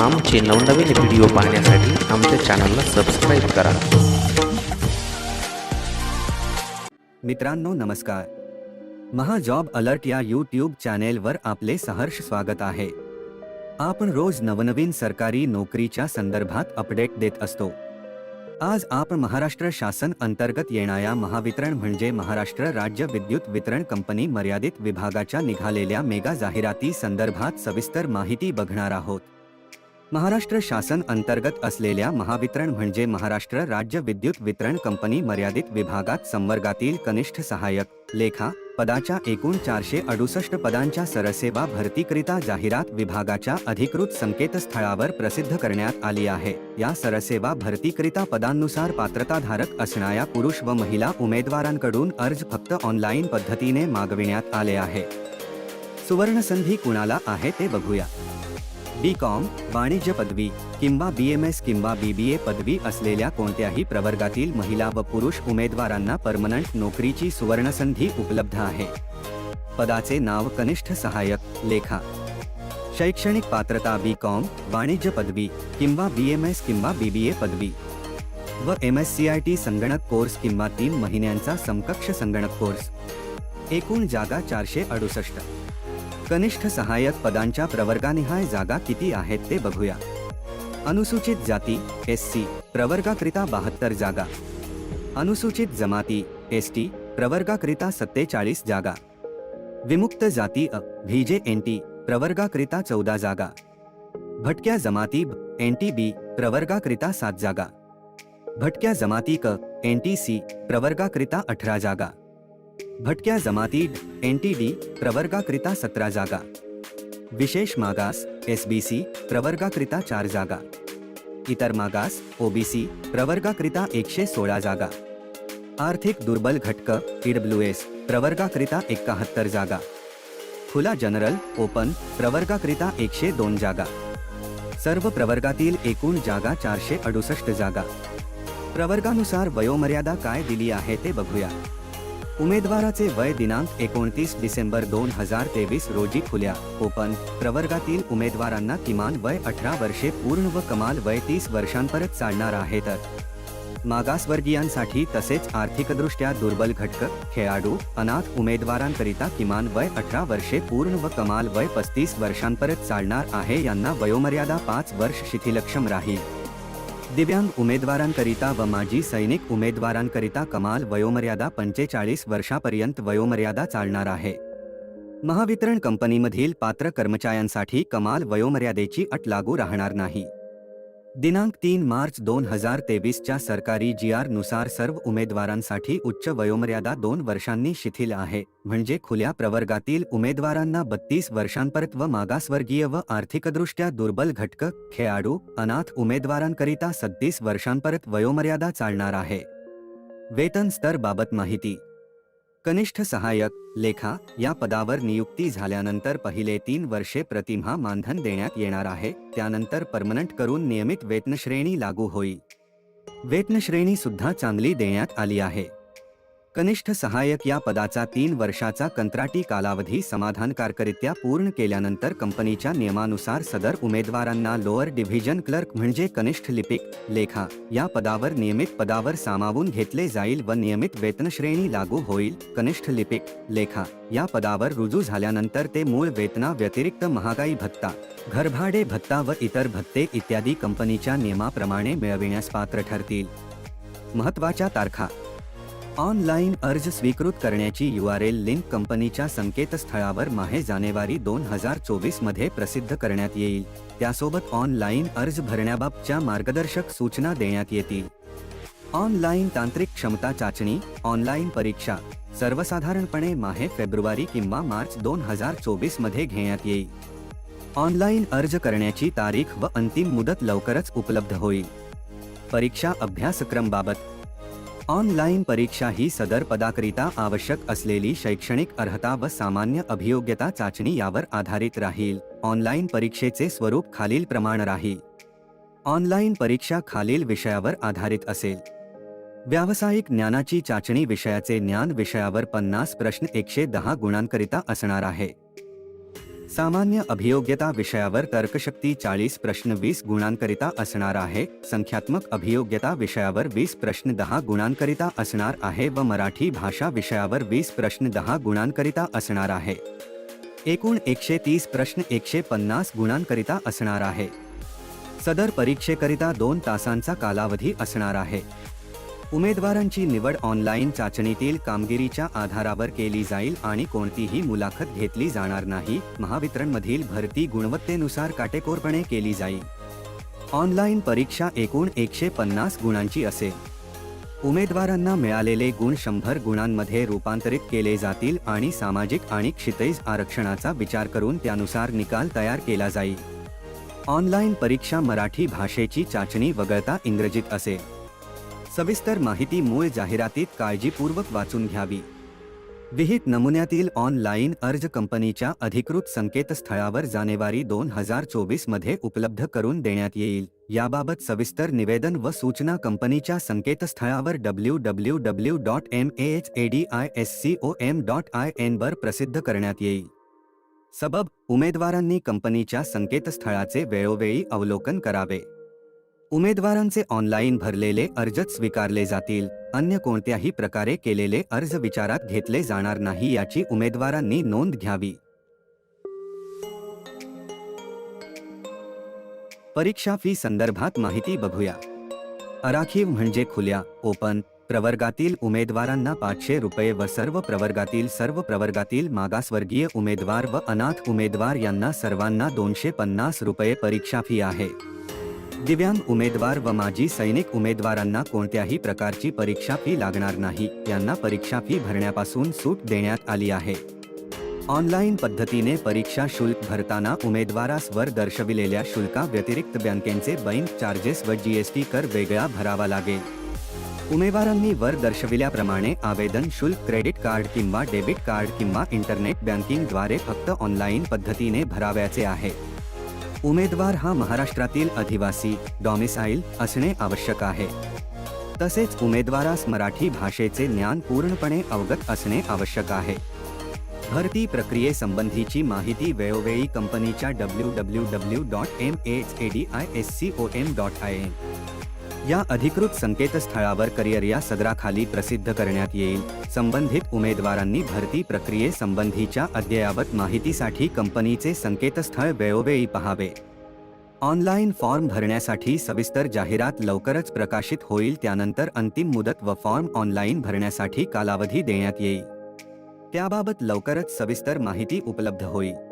आमचे नवनवीन व्हिडिओ पाहण्यासाठी आमच्या चॅनलला सबस्क्राईब करा. मित्रांनो नमस्कार. महाजॉब अलर्ट या यूट्यूब चॅनेलवर आपले सहर्ष स्वागत आहे. आपण रोज नवनवीन सरकारी नोकरीच्या संदर्भात अपडेट देत असतो. आज आपण महाराष्ट्र शासन अंतर्गत येणाऱ्या महावितरण म्हणजे महाराष्ट्र राज्य विद्युत वितरण कंपनी मर्यादित विभागाच्या निघालेल्या मेगा जाहिराती संदर्भात सविस्तर माहिती बघणार आहोत. महाराष्ट्र शासन अंतर्गत असलेल्या महावितरण म्हणजे महाराष्ट्र राज्य विद्युत वितरण कंपनी मर्यादित विभागात संवर्गातील कनिष्ठ सहाय्यक लेखा पदाच्या एकूण चारशे अडुसष्ट पदांच्या सरसेवा भरतीकरिता जाहिरात विभागाच्या अधिकृत संकेतस्थळावर प्रसिद्ध करण्यात आली आहे. या सरसेवा भरतीकरिता पदांनुसार पात्रताधारक असणाऱ्या पुरुष व महिला उमेदवारांकडून अर्ज फक्त ऑनलाईन पद्धतीने मागविण्यात आले आहे. सुवर्णसंधी कुणाला आहे ते बघूया. बी कॉम वाणिज्य पदवी किंवा बी एम एस किंवा बी बी ए पदवी असलेल्या कोणत्याही प्रवर्गातील महिला व पुरुष उमेदवारांना परमनंट नोकरीची सुवर्णसंधी उपलब्ध आहे. पदाचे नाव कनिष्ठ सहाय्यक लेखा. शैक्षणिक पात्रता बी कॉम वाणिज्य पदवी किंवा बी एम एस किंवा बी बी ए पदवी. व M S C I T संगणक कोर्स किंवा तीन महिन्यांचा समकक्ष संगणक कोर्स. एकूण जागा चारशे अडुसष्ट. कनिष्ठ सहाय्यक पदांच्या प्रवर्गानिहाय जागा किती आहेत ते बघूया. अनुसूचित जाती एस सी प्रवर्गाकरिता बहात्तर जागा. अनुसूचित जमाती एस टी प्रवर्गाकरिता सत्तेचाळीस जागा. विमुक्त जाती अ व्हीजे एन टी प्रवर्गाकरिता चौदा जागा. भटक्या जमाती एन टी बी प्रवर्गाकरिता सात जागा. भटक्या जमाती क एन टी सी प्रवर्गाकरिता अठरा जागा. भटक्या जमाती एन टी डी प्रवर्गाकरिता सतरा जागा. विशेष मागास एस बी सी प्रवर्गाकरिता चार जागा. इतर मागास ओबीसी प्रवर्गाकरिता एकशे सोळा जागा. आर्थिक दुर्बल घटक ईडब्ल्यू एस प्रवर्गाकरिता एकाहत्तर जागा. खुला जनरल ओपन प्रवर्गाकरिता एकशे दोन जागा. सर्व प्रवर्गातील एकूण जागा चारशे अडुसष्ट जागा. प्रवर्गानुसार वयोमर्यादा काय दिली आहे ते बघूया. उमेदवाराचे वय दिनांक एकोणतीस डिसेंबर दोन हजार तेवीस रोजी खुल्या. ओपन. प्रवर्गातील उमेदवारांना किमान वय अठरा वर्षे पूर्ण व कमाल वय तीस वर्षांपर्यंत चालणार आहे तर मागासवर्गीयांसाठी तसेच आर्थिकदृष्ट्या दुर्बल घटक खेळाडू अनाथ उमेदवारांकरिता किमान वय अठरा वर्षे पूर्ण व कमाल वय पस्तीस वर्षांपर्यंत चालणार आहे यांना वयोमर्यादा पाच वर्ष शिथिलक्षम राहील. दिव्यांग उमेदवारांकरिता व माजी सैनिक उमेदवारांकरिता कमाल वयोमर्यादा पंचेचाळीस वर्षापर्यंत वयोमर्यादा चालणार आहे. महावितरण कंपनीमधील पात्र कर्मचाऱ्यांसाठी कमाल वयोमर्यादेची अट लागू राहणार नाही. दिनांक तीन मार्च दोन हजार तेवीसच्या सरकारी जी आरनुसार सर्व उमेदवारांसाठी उच्च वयोमर्यादा दोन वर्षांनी शिथिल आहे. म्हणजे खुल्या प्रवर्गातील उमेदवारांना बत्तीस वर्षांपर्यंत व मागासवर्गीय व आर्थिकदृष्ट्या दुर्बल घटक खेळाडू अनाथ उमेदवारांकरिता सत्तीस वर्षांपर्यंत वयोमर्यादा चालणार आहे. वेतन स्तर बाबत माहिती कनिष्ठ सहाय्यक लेखा या पदावर नियुक्ती झाल्यानंतर पहिले तीन वर्षे प्रतिमा मानधन देण्यात येणार आहे. त्यानंतर परमनंट करून नियमित वेतनश्रेणी लागू होईल. वेतनश्रेणी सुद्धा चांगली देण्यात आली आहे. कनिष्ठ सहाय्यक या पदाचा तीन वर्षाचा कंत्राटी कालावधी समाधानकारकरित्या पूर्ण केल्यानंतर कंपनीच्या नियमानुसार सदर उमेदवारांना लोअर डिव्हिजन क्लर्क म्हणजे कनिष्ठ लिपिक लेखा या पदावर नियमित पदावर सामावून घेतले जाईल व नियमित वेतनश्रेणी लागू होईल कनिष्ठ लिपिक लेखा या पदावर रुजू झाल्यानंतर ते मूळ वेतना व्यतिरिक्त महागाई भत्ता घरभाडे भत्ता व इतर भत्ते इत्यादी कंपनीच्या नियमाप्रमाणे मिळविण्यास पात्र ठरतील. महत्त्वाच्या तारखा ऑनलाईन अर्ज स्वीकृत करण्याची यू आर एल लिंक कंपनीच्या संकेतस्थळावर माहे जानेवारी दोन हजार चोवीसमध्ये प्रसिद्ध करण्यात येईल. त्यासोबत ऑनलाईन अर्ज भरण्याबाबतच्या मार्गदर्शक सूचना देण्यात येतील. ऑनलाईन तांत्रिक क्षमता चाचणी ऑनलाईन परीक्षा सर्वसाधारणपणे माहे फेब्रुवारी किंवा मार्च दोन हजार चोवीसमध्ये घेण्यात येईल. ऑनलाईन अर्ज करण्याची तारीख व अंतिम मुदत लवकरच उपलब्ध होईल. परीक्षा अभ्यासक्रमबाबत ऑनलाईन परीक्षा ही सदर पदाकरिता आवश्यक असलेली शैक्षणिक अर्हता व सामान्य अभियोग्यता चाचणी यावर आधारित राहील. ऑनलाईन परीक्षेचे स्वरूप खालील प्रमाण राहील. ऑनलाईन परीक्षा खालील विषयावर आधारित असेल. व्यावसायिक ज्ञानाची चाचणी विषयाचे ज्ञान विषयावर पन्नास प्रश्न एकशे दहा गुणांकरिता असणार आहे. सामान्य अभियोग्यता विषयावर तर्कशक्ती चाळीस प्रश्न वीस गुणांकरिता असणार आहे. संख्यात्मक अभियोग्यता विषयावर वीस प्रश्न दहा गुणांकरिता असणार आहे व मराठी भाषा विषयावर वीस प्रश्न दहा गुणांकरिता असणार आहे. एकूण एकशे तीस प्रश्न एकशे पन्नास गुणांकरिता असणार आहे. सदर परीक्षेकरिता दोन तासांचा कालावधी असणार आहे. उमेदवारांची निवड ऑनलाईन चाचणीतील कामगिरीच्या आधारावर केली जाईल आणि कोणतीही मुलाखत घेतली जाणार नाही. महावितरणमधील भरती गुणवत्तेनुसार काटेकोरपणे केली जाईल. ऑनलाईन परीक्षा एकूण एकशे पन्नास गुणांची असेल. उमेदवारांना मिळालेले गुण शंभर गुणांमध्ये रूपांतरित केले जातील आणि सामाजिक आणि क्षितैज आरक्षणाचा विचार करून त्यानुसार निकाल तयार केला जाईल. ऑनलाईन परीक्षा मराठी भाषेची चाचणी वगळता इंग्रजीत असेल. सविस्तर माहिती मूळ जाहिरातीत काळजीपूर्वक वाचून घ्यावी. विहित नमुन्यातील ऑनलाईन अर्ज कंपनीच्या अधिकृत संकेतस्थळावर जानेवारी दोन हजार चोवीसमध्ये उपलब्ध करून देण्यात येईल. याबाबत सविस्तर निवेदन व सूचना कंपनीच्या संकेतस्थळावर W W W dot M H A D I S C O M dot I N वर प्रसिद्ध करण्यात येईल. सबब उमेदवारांनी कंपनीच्या संकेतस्थळाचे वेळोवेळी अवलोकन करावे. उमेदवारांचे ऑनलाईन भरलेले अर्जच स्वीकारले जातील. अन्य कोणत्याही प्रकारे केलेले अर्ज़ विचारात घेतले जाणार नाही याची उमेदवारांनी नोंद घ्यावी. परीक्षा फ़ी संदर्भात माहिती बघूया. अराखीव म्हणजे खुल्या, ओपन, प्रवर्गातील उमेदवारांना पाचशे रुपये व सर्व प्रवर्गातील सर्व प्रवर्गातील मागासवर्गीय उमेदवार व अनाथ उमेदवार यांना सर्वांना दोनशे पन्नास रुपये परीक्षा फ़ी आहे. दिव्यांग उमेदवार व माजी सैनिक उमेदवारांना कोणत्याही प्रकारची परीक्षा फ़ी लागणार नाही. परीक्षा फ़ी भरण्यापासून सूट देण्यात आली आहे. ऑनलाईन परीक्षा शुल्क भरताना उमेदवारास वर दर्शविलेल्या शुल्का व्यतिरिक्त बँकेचे बैंक चार्जेस व जीएसटी कर वेगळा भरावा लागेल. उमेदवारांनी वर दर्शविल्याप्रमाणे आवेदन शुल्क, क्रेडिट कार्ड किंवा डेबिट कार्ड किंवा इंटरनेट बैंकिंग बँकिंगद्वारे फक्त ऑनलाईन पद्धतीने भरावयाचे आहे. उमेदवार हा महाराष्ट्रातील अधिवासी डॉमिसाईल असणे आवश्यक आहे. तसेच उमेदवारास मराठी भाषेचे ज्ञान पूर्णपणे अवगत असणे आवश्यक आहे. भरती प्रक्रियेसंबंधीची माहिती वेळोवेळी कंपनीच्या W W W dot M H A D I S C O M dot I N या अधिकृत संकेतस्थळावर करिअर या सदराखाली प्रसिद्ध करण्यात येईल. संबंधित उमेदवारांनी भरती प्रक्रियेसंबंधीच्या अद्ययावत माहितीसाठी कंपनीचे संकेतस्थळ वेळोवेळी पहावे. ऑनलाईन फॉर्म भरण्यासाठी सविस्तर जाहिरात लवकरच प्रकाशित होईल. त्यानंतर अंतिम मुदत व फॉर्म ऑनलाईन भरण्यासाठी कालावधी देण्यात येईल. त्याबाबत लवकरच सविस्तर माहिती उपलब्ध होईल.